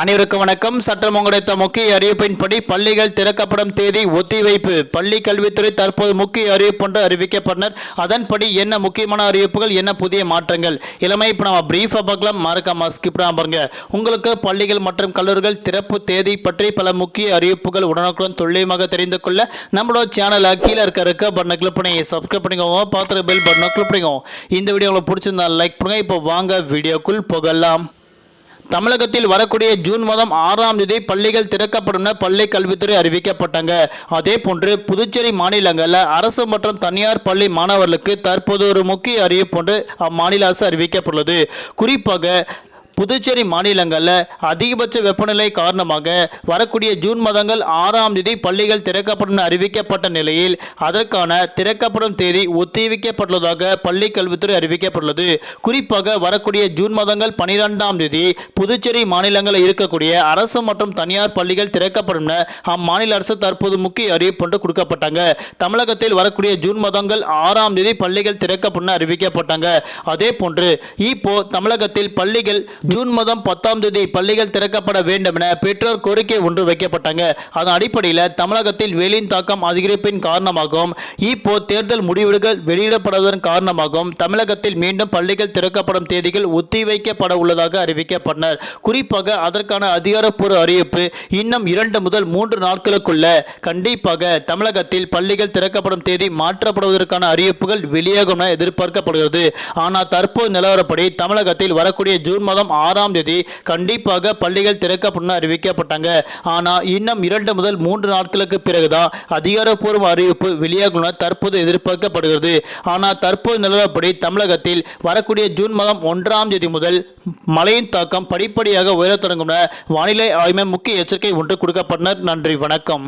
அனைவருக்கும் வணக்கம். சட்டம் கிடைத்த முக்கிய அறிவிப்பின்படி பள்ளிகள் திறக்கப்படும் தேதி ஒத்திவைப்பு. பள்ளி கல்வித்துறை தற்போது முக்கிய அறிவிப்பு ஒன்று அறிவிக்கப்பட்டனர். அதன்படி என்ன முக்கியமான அறிவிப்புகள் என்ன புதிய மாற்றங்கள்? இளமை இப்போ நம்ம பிரீஃபாக பார்க்கலாம். மறக்காம ஸ்கிப் பாருங்க. உங்களுக்கு பள்ளிகள் மற்றும் கல்லூரிகள் திறப்பு தேதி பற்றி பல முக்கிய அறிவிப்புகள் உடனுக்குடன் துல்லியமாக தெரிந்து கொள்ள நம்மளோட சேனல் கீழே இருக்க இருக்க பட்டனை கிளிக் பண்ணி சப்ஸ்கிரைப் பண்ணிக்கோங்க. பார்த்துட்டு பெல் பட்டனை கிளிக் பண்ணிக்கோங்க. இந்த வீடியோ உங்களுக்கு பிடிச்சிருந்தா லைக் பண்ணுங்க. இப்போ வாங்க வீடியோக்குள் போகலாம். தமிழகத்தில் வரக்கூடிய ஜூன் மாதம் ஆறாம் தேதி பள்ளிகள் திறக்கப்படும் பள்ளி கல்வித்துறை அறிவிக்கப்பட்டாங்க. அதே போன்று புதுச்சேரி மாநிலங்களில் அரசு மற்றும் தனியார் பள்ளி மாணவர்களுக்கு தற்போது ஒரு முக்கிய அறிவிப்பு ஒன்று அம்மாநில அரசு அறிவிக்கப்பட்டுள்ளது. குறிப்பாக புதுச்சேரி மாநிலங்களில் அதிகபட்ச வெப்பநிலை காரணமாக வரக்கூடிய ஜூன் மாதங்கள் ஆறாம் தேதி பள்ளிகள் திறக்கப்படும் அறிவிக்கப்பட்ட நிலையில் அதற்கான திறக்கப்படும் தேதி ஒத்திவைக்கப்பட்டுள்ளதாக பள்ளி கல்வித்துறை அறிவிக்கப்பட்டுள்ளது. குறிப்பாக வரக்கூடிய ஜூன் மாதங்கள் பனிரெண்டாம் தேதி புதுச்சேரி மாநிலங்களில் இருக்கக்கூடிய அரசு மற்றும் தனியார் பள்ளிகள் திறக்கப்படும் அம்மாநில அரசு தற்போது முக்கிய அறிவிப்பு ஒன்று கொடுக்கப்பட்டாங்க. தமிழகத்தில் வரக்கூடிய ஜூன் மாதங்கள் ஆறாம் தேதி பள்ளிகள் திறக்கப்படும் அறிவிக்கப்பட்டாங்க. அதே போன்று இப்போ தமிழகத்தில் பள்ளிகள் ஜூன் மாதம் பத்தாம் தேதி பள்ளிகள் திறக்கப்பட வேண்டும் என பெற்றோர் கோரிக்கை ஒன்று வைக்கப்பட்டாங்க. அதன் அடிப்படையில் தமிழகத்தில் வெயிலின் தாக்கம் அதிகரிப்பின் காரணமாகவும் இப்போ தேர்தல் முடிவுகள் வெளியிடப்படுவதன் காரணமாகவும் தமிழகத்தில் மீண்டும் பள்ளிகள் திறக்கப்படும் தேதிகள் ஒத்திவைக்கப்பட உள்ளதாக அறிவிக்கப்பட்டனர். குறிப்பாக அதற்கான அதிகாரப்பூர்வ அறிவிப்பு இன்னும் இரண்டு முதல் மூன்று நாட்களுக்குள்ள கண்டிப்பாக தமிழகத்தில் பள்ளிகள் திறக்கப்படும் தேதி மாற்றப்படுவதற்கான அறிவிப்புகள் வெளியாகும் என எதிர்பார்க்கப்படுகிறது. ஆனால் தற்போது நிலவரப்படி தமிழகத்தில் வரக்கூடிய ஜூன் மாதம் ஆறாம் தேதி கண்டிப்பாக பள்ளிகள் திறக்கப்படும் அறிவிக்கப்பட்டாங்க. ஆனால் இன்னும் இரண்டு முதல் மூன்று நாட்களுக்கு பிறகுதான் அதிகாரப்பூர்வ அறிவிப்பு வெளியாகும் தற்போது எதிர்பார்க்கப்படுகிறது. ஆனால் தற்போது நிலவரப்படி தமிழகத்தில் வரக்கூடிய ஜூன் மாதம் ஒன்றாம் தேதி முதல் மழையின் தாக்கம் படிப்படியாக உயரத் தொடங்கும் வானிலை ஆய்வு முக்கிய எச்சரிக்கை ஒன்று கொடுக்கப்பட்டனர். நன்றி வணக்கம்.